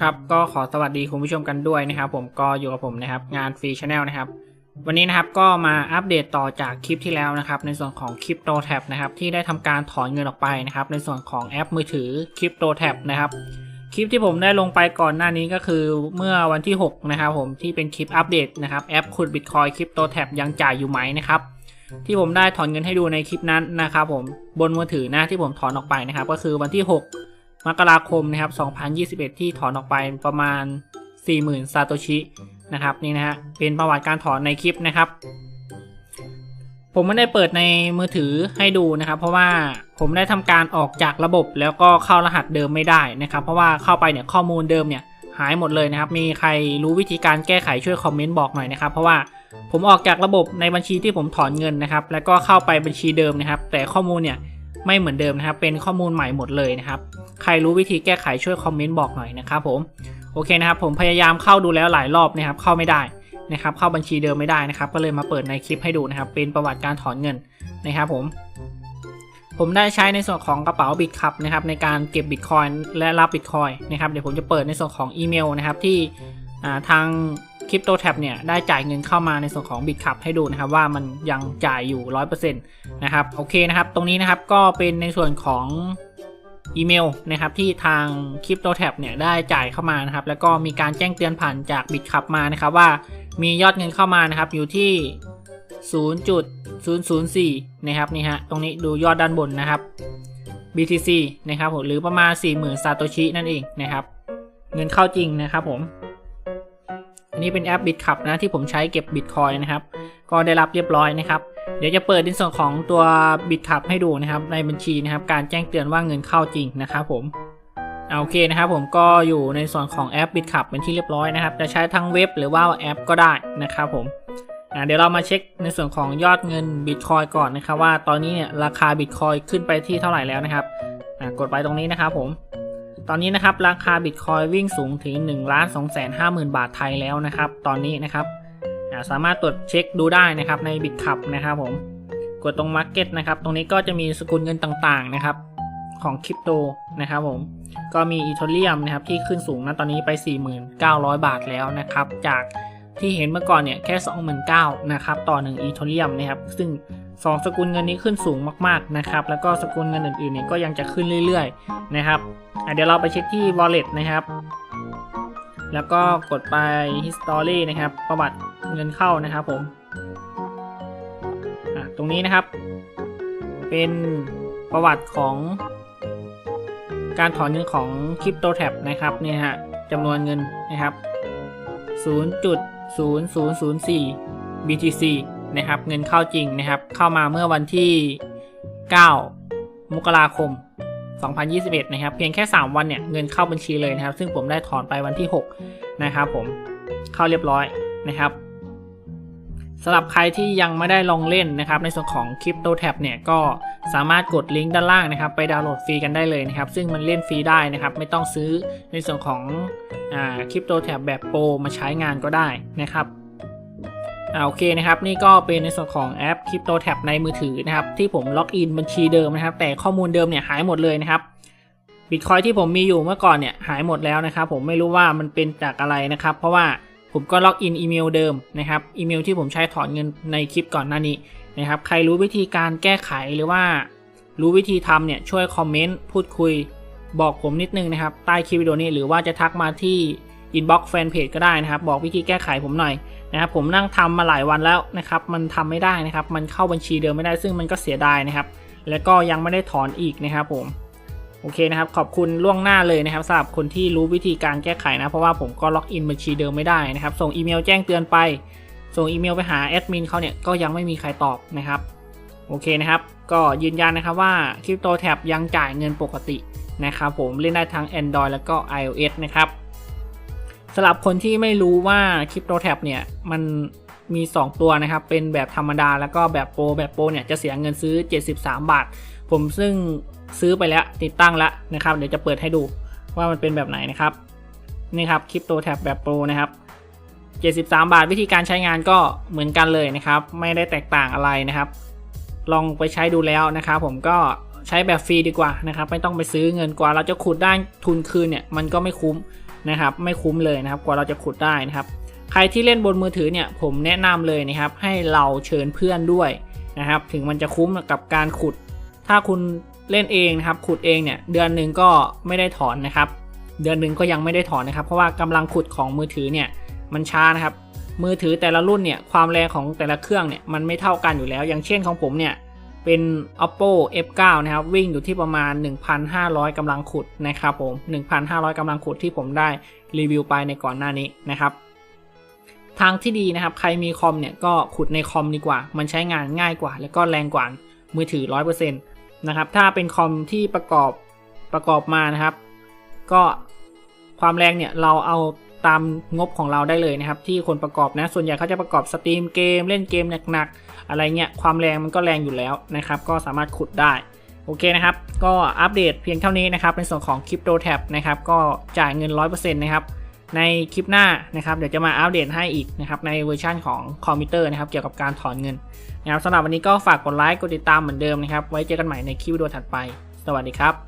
ครับก็ขอสวัสดีคุณผู้ชมกันด้วยนะครับผมก็อยู่กับผมนะครับงานฟรีชาแนลนะครับวันนี้นะครับก็มาอัปเดตต่อจากคลิปที่แล้วนะครับในส่วนของ Crypto Tab นะครับที่ได้ทำการถอนเงินออกไปนะครับในส่วนของแอปมือถือ Crypto Tab นะครับคลิปที่ผมได้ลงไปก่อนหน้านี้ก็คือเมื่อวันที่ 6 นะครับผมที่เป็นคลิปอัปเดตนะครับแอปขุด Bitcoin Crypto Tab ยังจ่ายอยู่ไหมนะครับที่ผมได้ถอนเงินให้ดูในคลิปนั้นนะครับผมบนมือถือนะที่ผมถอนออกไปนะครับก็คือวันที่ 6 มกราคมนะครับ2021 ที่ถอนออกไปประมาณ 40,000 ซาโตชินะครับนี่นะฮะเป็นประวัติการถอนในคลิปนะครับ ผมไม่ได้เปิดในมือถือให้ดูนะครับ เพราะว่าผมได้ทำการออกจากระบบแล้วก็เข้ารหัสเดิมไม่ได้นะครับ เพราะว่าเข้าไปเนี่ยข้อมูลเดิมเนี่ยหายหมดเลยนะครับ มีใครรู้วิธีการแก้ไขช่วยคอมเมนต์บอกหน่อยนะครับ เพราะว่าผมออกจากระบบในบัญชีที่ผมถอนเงินนะครับ แล้วก็เข้าไปบัญชีเดิมนะครับ แต่ข้อมูลเนี่ยไม่เหมือนเดิมนะครับ เป็นข้อมูลใหม่หมดเลยนะครับ ใครรู้วิธีแก้ไขช่วยคอมเมนต์บอกหน่อยนะครับผมโอเคนะครับผมพยายามเข้าดูแล้วหลายรอบนะครับเข้าไม่ได้นะครับเข้าบัญชีเดิมไม่ได้นะครับ ก็เลยมาเปิดในคลิปให้ดูนะครับ เป็นประวัติการถอนเงินนะครับผม ผมได้ใช้ในส่วนของกระเป๋าบิตคับนะครับในการเก็บบิตคอยน์และรับบิตคอยน์นะครับเดี๋ยวผมจะเปิดในส่วนของอีเมลนะครับที่ทางคริปโตแท็บเนี่ยได้จ่ายเงินเข้ามาในส่วนของบิตคับให้ดูนะครับว่ามันยังจ่ายอยู่ 100%นะครับโอเคนะครับตรงนี้นะครับก็เป็นในส่วนของ อีเมลนะครับที่ทางคริปโตแท็บเนี่ยได้จ่ายเข้ามานะครับแล้วก็มีการแจ้งเตือนผ่านจากบิตคับมานะครับว่ามียอดเงินเข้ามานะครับอยู่ที่ 0.004 นะครับนี่ฮะตรงนี้ดูยอดด้านบนนะครับ BTC นะครับผมหรือประมาณ 40,000ซาโตชินั่นเองนะครับ เงินเข้าจริงนะครับผม อันนี้เป็นแอป BitCup นะที่ผมใช้เก็บ Bitcoin นะครับ ก็ได้รับเรียบร้อยนะครับ เดี๋ยวจะเปิดในส่วนของตัว BitCup ให้ดูนะครับ ในบัญชีนะครับ การแจ้งเตือนว่าเงินเข้าจริงนะครับผมโอเคนะครับผมก็อยู่ในส่วนของแอป BitCup เป็นที่เรียบร้อยนะครับ จะใช้ทั้งเว็บหรือว่าแอปก็ได้นะครับผมเดี๋ยวเรามาเช็คในส่วนของยอดเงินบิตคอยก่อนนะครับว่าตอนนี้เนี่ยราคาบิตคอยขึ้นไปที่เท่าไหร่แล้วนะครับกดไปตรงนี้นะครับผม ตอนนี้นะครับราคาบิตคอยวิ่งสูงถึง1นึ่งล้านสองแสนห้าหมื่นบาทไทยแล้วนะครับ ตอนนี้นะครับ สามารถตรวจเช็คดูได้นะครับในบิตคับนะครับผมกดตรง Market นะครับ ตรงนี้ก็จะมีสกุลเงินต่างๆนะครับของคริปโตนะครับผม ก็มีอีเทเรียมนะครับที่ขึ้นสูงนะตอนนี้ไป 4,900 บาทแล้วนะครับ จากที่เห็นเมื่อก่อนเนี่ยแค่ 29,000นะครับต่อ 1 อีเทเรียมนะครับ ซึ่ง 2 สกุลเงินนี้ขึ้นสูงมากๆนะครับ แล้วก็สกุลเงินอื่นๆเนี่ยก็ยังจะขึ้นเรื่อยๆนะครับเดี๋ยวเราไปเช็คที่ wallet นะครับ แล้วก็กดไป history นะครับ ประวัติเงินเข้านะครับผมตรงนี้นะครับ เป็นประวัติของ การถอนเงินของ Crypto Tab นะครับเนี่ยฮะจำนวนเงินนะครับ 0.0004 BTC นะครับ เงินเข้าจริงนะครับ เข้ามาเมื่อวันที่ 9 มกราคม 2021 นะครับ เพียงแค่ 3 วันเนี่ยเงินเข้าบัญชีเลยนะครับ ซึ่งผมได้ถอนไปวันที่ 6 นะครับผมเข้าเรียบร้อยนะครับสำหรับใครที่ยังไม่ได้ลองเล่นนะครับ ในส่วนของ Crypto Tab เนี่ยก็สามารถกดลิงก์ด้านล่างนะครับ ไปดาวน์โหลดฟรีกันได้เลยนะครับ ซึ่งมันเล่นฟรีได้นะครับ ไม่ต้องซื้อในส่วนของอ่า Crypto Tab แบบโปรมาใช้งานก็ได้นะครับ อ่าโอเคนะครับนี่ก็เป็นในส่วนของแอป Crypto Tab ในมือถือนะครับที่ผมล็อกอินบัญชีเดิมนะครับ แต่ข้อมูลเดิมเนี่ยหายหมดเลยนะครับบิตคอยที่ผมมีอยู่เมื่อก่อนเนี่ยหายหมดแล้วนะครับ ผมไม่รู้ว่ามันเป็นจากอะไรนะครับ เพราะว่าผมก็ล็อกอินอีเมลเดิมนะครับอีเมลที่ผมใช้ถอนเงินในคลิปก่อนหน้านี้นะครับใครรู้วิธีการแก้ไขหรือว่า รู้วิธีทำเนี่ยช่วยคอมเมนต์พูดคุยบอกผมนิดนึงนะครับใต้คลิปวิดีโอนี้หรือว่าจะทักมาที่ อินบ็อกซ์แฟนเพจก็ได้นะครับ บอกวิธีแก้ไขผมหน่อยนะครับผมนั่งทำมาหลายวันแล้วนะครับ มันทำไม่ได้นะครับ มันเข้าบัญชีเดิมไม่ได้ซึ่งมันก็เสียดายนะครับ แล้วก็ยังไม่ได้ถอนอีกนะครับผมโอเคนะครับ ขอบคุณล่วงหน้าเลยนะครับสำหรับคนที่รู้วิธีการแก้ไขนะเพราะว่าผมก็ล็อกอินบัญชีเดิมไม่ได้นะครับ ส่งอีเมลแจ้งเตือนไป ส่งอีเมลไปหาแอดมินเขาเนี่ยก็ยังไม่มีใครตอบนะครับโอเคนะครับ ก็ยืนยันนะครับว่า Crypto Tab ยังจ่ายเงินปกตินะครับผมเล่นได้ทั้ง Android แล้วก็ iOS นะครับำหรับคนที่ไม่รู้ว่า Crypto Tab เนี่ยมันมี 2 ตัวนะครับ เป็นแบบธรรมดาแล้วก็แบบโปรแบบโปรเนี่ยจะเสียเงินซื้อ 73 บาท ผมซึ่งซื้อไปแล้วติดตั้งแล้วนะครับ เดี๋ยวจะเปิดให้ดูว่ามันเป็นแบบไหนนะครับ นี่ครับ Crypto Tab แบบโปรนะครับ 73 บาทวิธีการใช้งานก็เหมือนกันเลยนะครับ ไม่ได้แตกต่างอะไรนะครับ ลองไปใช้ดูแล้วนะครับผมก็ใช้แบบฟรีดีกว่านะครับ ไม่ต้องไปซื้อเงินกว่า เราจะขุดได้ทุนคืนเนี่ยมันก็ไม่คุ้ม นะครับ ไม่คุ้มเลยนะครับ กว่าเราจะขุดได้นะครับ ใครที่เล่นบนมือถือเนี่ยผมแนะนำเลยนะครับ ให้เราเชิญเพื่อนด้วยนะครับ ถึงมันจะคุ้มกับการขุด ถ้าคุณเล่นเองนะครับ ขุดเองเนี่ยเดือนหนึ่งก็ไม่ได้ถอนนะครับ เดือนหนึ่งก็ยังไม่ได้ถอนนะครับ เพราะว่ากำลังขุดของมือถือเนี่ยมันช้านะครับ มือถือแต่ละรุ่นเนี่ยความแรงของแต่ละเครื่องเนี่ยมันไม่เท่ากันอยู่แล้ว อย่างเช่นของผมเนี่ย เป็น oppo f9 นะครับ วิ่งอยู่ที่ประมาณ 1,500กำลังขุดนะครับผม 1,500กำลังขุดที่ผมได้รีวิวไปในก่อนหน้านี้นะครับ ทางที่ดีนะครับ ใครมีคอมเนี่ยก็ขุดในคอมดีกว่า มันใช้งานง่ายกว่า แล้วก็แรงกว่ามือถือ 100%นะครับ ถ้าเป็นคอมที่ประกอบประกอบมานะครับ ก็ความแรงเนี่ยเราเอา ตามงบของเราได้เลยนะครับ ที่คนประกอบนะ ส่วนใหญ่เขาจะประกอบสตรีมเกม เล่นเกมหนักๆ อะไรเงี้ย ความแรงมันก็แรงอยู่แล้วนะครับ ก็สามารถขุดได้ โอเคนะครับ ก็อัปเดตเพียงเท่านี้นะครับในส่วนของ Crypto Tab นะครับ ก็จ่ายเงิน 100%นะครับ ในคลิปหน้านะครับ เดี๋ยวจะมาอัปเดตให้อีกนะครับ ในเวอร์ชันของคอมพิวเตอร์นะครับ เกี่ยวกับการถอนเงินนะครับสำหรับวันนี้ก็ฝากกดไลค์ กดติดตามเหมือนเดิมนะครับ ไว้เจอกันใหม่ในคลิปวิดีโอถัดไป สวัสดีครับ